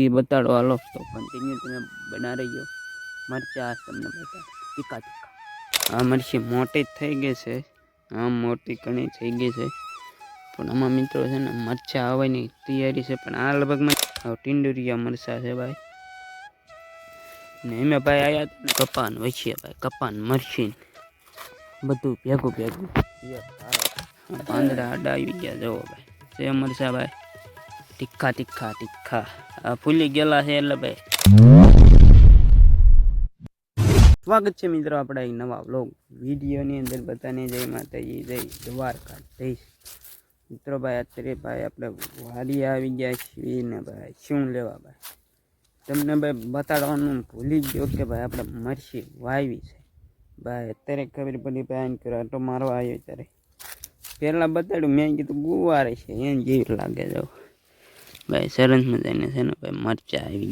ई बताड़ो आलो तो कंटिन्यू तुम बना रही हो मरचा तुमने बता टिका टिका आ मरची मोटी થઈ ગઈ છે આ મોટી ઘણી થઈ ગઈ છે પણ અમા મિત્રો છે ને મચ્ચા આવવાની તૈયારી છે પણ આ લગભગ માં ટિન્ડુરિયા મરચા છે ભાઈ ને મે ભાઈ આયા પપ્પા ન વછીયા ભાઈ કપાન મરચી બધું ભેગો ભેગો પિયા પાંદડા આડાઈ ગયા જો ભાઈ તે મરચા ભાઈ તીખા તીખા તીખા આ ફૂલી ગયેલા છે એટલે ભાઈ સ્વાગત છે મિત્રો આપણા એક નવા બ્લોગ વિડીયોની અંદર બધાને જય માતાજી જય દ્વારકા જય મિત્રો ભાઈ અત્યારે ભાઈ આપણે વારી આવી ગયા છીએ ને ભાઈ શું લેવા ભાઈ તમને ભાઈ બતાડવાનું ભૂલી ગયો કે ભાઈ આપણે મરશી વાવી છે ભાઈ અત્યારે ખબર પડી ભાઈ એમ કર્યો આટો મારવા આવ્યો ત્યારે પહેલાં બતાડ્યું મેં કીધું ગુવારે છે એમ જેવી લાગે જવું ભાઈ સરસ મજાની છે ને ભાઈ મરચાં આવી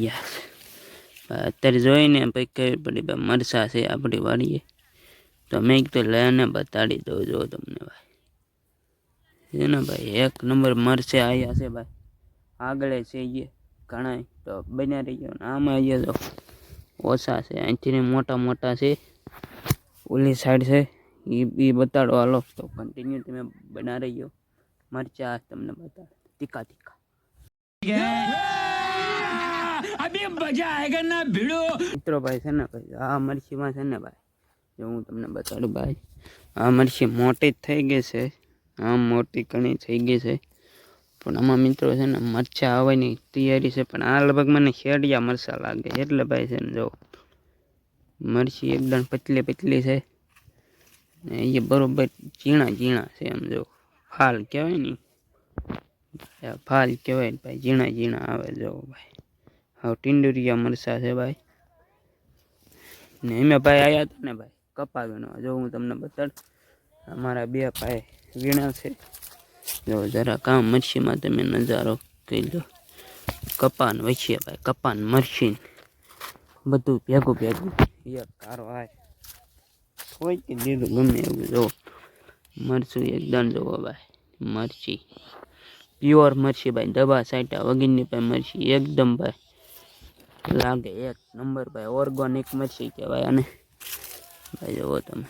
ગયા છે ભાઈ અત્યારે જોઈને ભાઈ કઈ પડી ભાઈ મરચાં છે આપણી વાડીએ તો મેં તો લઈને બતાડી દઉં જો તમને ભાઈ છે ને ભાઈ એક નંબર મરચે આવ્યા છે ભાઈ આગળ છે એ ઘણા તો બન્યા રહી ગયો આમાં અહીંયા તો ઓછા છે અહીંથી મોટા મોટા છે ઓલી સાઈડ છે એ એ બતાડો હાલો તો કન્ટિન્યુ તમે બના રહ્યો મરચા તમને બતાડો તીખા તીખા મિત્રો ભાઈ છે ને ભાઈ આ મરસીમાં છે ને ભાઈ જો હું તમને બતાડું ભાઈ આ મરસી મોટી થઈ ગઈ છે આમ મોટી ઘણી થઈ ગઈ છે પણ આમાં મિત્રો છે ને મરચા આવવાની તૈયારી છે પણ આ લગભગ મને શેડિયા મરચા લાગે એટલે ભાઈ છે ને જો મરસી એકદમ પતલી પતલી છે અહીંયા બરોબર ઝીણા ઝીણા છે એમ જો હાલ કહેવાય નહીં फाल कहवाई भाई झीणा झीणा आए जो भाई हाँ टिंडुरिया मरसा है भाई ने मैं भाई आया था ने भाई कपा विणवा जो हूँ तमने बता अमरा बे पाए वीणा से जो जरा काम मरसी में ते नजारो कही लो कपान वैसे भाई कपान मरसी बधु भेगू भेगू यारो आए थोड़ी दीदू गमे जो मरसू एकदम जो भाई मरची પ્યોર મરસી ભાઈ દબા સાઈટા વગીરની ભાઈ મરસી એકદમ ભાઈ લાગે એક નંબર ભાઈ ઓર્ગોનિક મરસી કહેવાય અને ભાઈ જુઓ તમે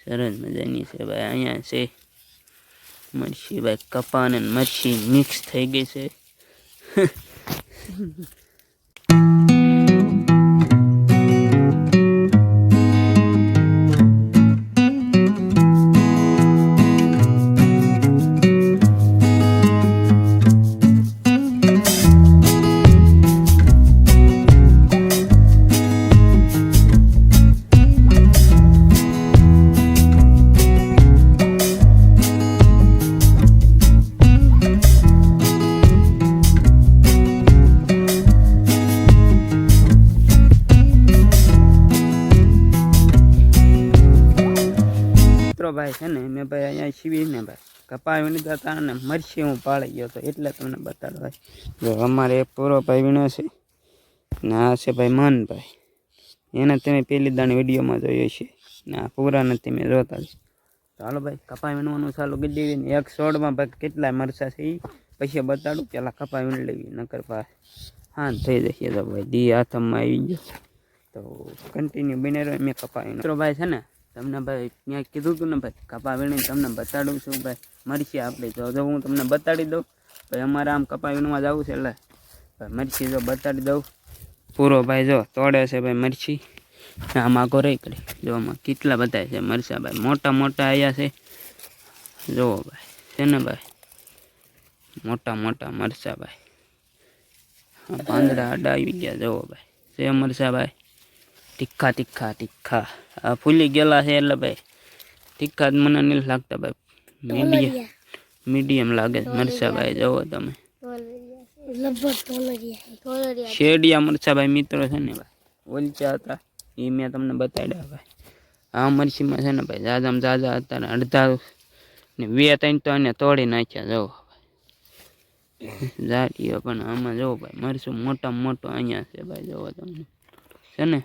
સરસ મજાની છે ભાઈ અહીંયા છે મરસી ભાઈ કપાન અને મરસી મિક્સ થઈ ગઈ છે ભાઈ છે ને મેં ભાઈ અહીંયા શીવી ને ભાઈ કપાવી લીધા હતા અને મરશી હું પાળી ગયો હતો એટલે તમને બતાડો ભાઈ અમારે એક પૂરો ભાઈ વીણો છે ને આ છે ભાઈ માનભાઈ એને તમે પહેલી દાણી વિડીયોમાં જોયો છે ને આ પૂરા નથી મેં જોતા ચાલો ભાઈ કપાઈ વીણવાનું ચાલુ કરી દેવી ને એક સોડમાં ભાઈ કેટલા મરસા છે એ પછી બતાડું પેલા કપાઈ વીણ લેવી નકર પાસે હા થઈ જશે તો ભાઈ દી હાથમાં આવી ગયો તો કન્ટિન્યુ બને રહ્યો મેં કપાવી મિત્રો ભાઈ છે ને તમને ભાઈ ક્યાં કીધું કે તમને ભાઈ કપા વિના તમને બતાડું છું ભાઈ મરસી આપણે જો જો હું તમને બતાડી દઉં ભાઈ અમાર આમ કપા વિનામાં જાવ છે લે મરસી જો બતાડી દઉં પૂરો ભાઈ જો તોડે છે ભાઈ મરસી આમાં ગોરે કરી જો આમાં કેટલા બધા છે મરચા ભાઈ મોટા મોટા આવ્યા છે જો ભાઈ તેના ભાઈ મોટા મોટા મરચા ભાઈ આ બાંધળા આડાઈ ગયા જો ભાઈ તે મરચા ભાઈ तिखा तिखा तिखा फूल गेला है लबे तिखा मन नहीं लगता भाई मीडियम मीडियम लागे मरचा भाई जाओ तुम शेडिया मरचा भाई मित्र है ओलचा था ये मैं तुमने बताया भाई हाँ मरसी में है भाई जाजा में जाजा आता ना अड़ता वे तीन तो आने तोड़ी नाख्या जाओ जाओ भाई मरसू मोटा मोटा अँ से भाई जाओ तुमने है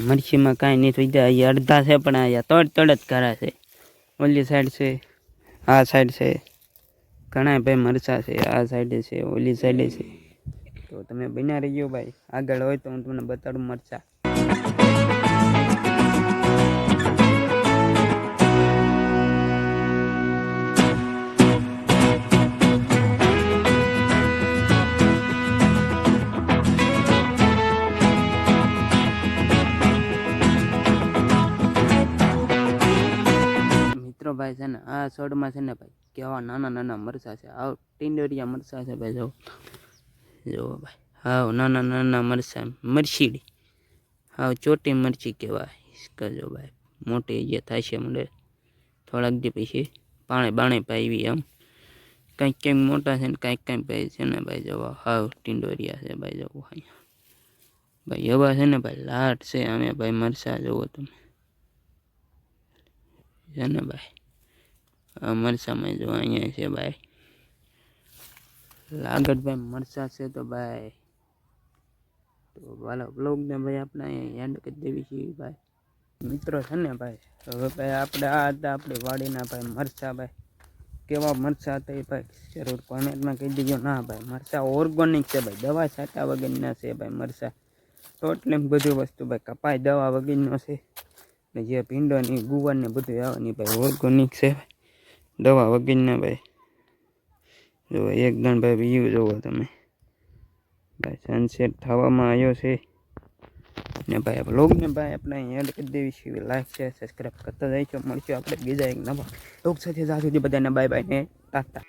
મરસીમાં કાંઈ નહીં થઈ જાય અડધા છે પણ અહીંયા તડ તડ જ ઘરા છે ઓલી સાઈડ છે આ સાઈડ છે ઘણા ભાઈ મરચા છે આ સાઈડે છે ઓલી સાઈડે છે તો તમે બન્યા રહીજો ભાઈ આગળ હોય તો હું તમને બતાડું મરચા अपना भाई से ना हाँ सोट मैसे ना भाई क्या ना ना ना अमर सासे आओ तीन डोरी अमर सासे भाई जाओ जो भाई हाओ ना ना ना ना अमर सा मरछीड़ी हाओ छोटी मरछी के भाई इसका जो भाई मोटे ये था से थोड़ा जी पैसे पाने बाने पाई भी हम कहीं कहीं मोटा से कहीं कहीं पैसे ना भाई जाओ हाओ तीन डोरिया से भाई जाओ भाई भाई ये बात है ना भाई लाट से हमें भाई मर सा जो है ना भाई મરચામાં જો અહીંયા છે ભાઈ ભાઈ મરચા છે તો ભાઈ તો વાલો બ્લોગ ને ભાઈ આપણે અહીંયા એન્ડ કરી દેવી છે ભાઈ મિત્રો છે ને ભાઈ હવે ભાઈ આપણે આ હતા આપણે વાડીના ભાઈ મરચા ભાઈ કેવા મરચા હતા એ ભાઈ જરૂર કોમેન્ટમાં કહી દીધો ના ભાઈ મરચા ઓર્ગોનિક છે ભાઈ દવા છાંટા વગેરેના છે ભાઈ મરચા ટોટલી બધું વસ્તુ ભાઈ કપાય દવા વગેરેનો છે ને જે ભીંડો ને ગુવાર ને બધું આવવાની ભાઈ ઓર્ગોનિક છે ભાઈ દવા વગીરના ભાઈ જો એકદમ ભાઈ વ્યૂ જુઓ તમે ભાઈ સનસેટ થવામાં આવ્યો છે ને ભાઈ બ્લોગને ભાઈ આપણે એડ કરી દેવી છે લાઈક છે સબસ્ક્રાઈબ કરતા જાય છે મળશું આપણે બીજા એક નવા લોક સાથે જ્યાં સુધી બધાને બાય બાય ને ટાટા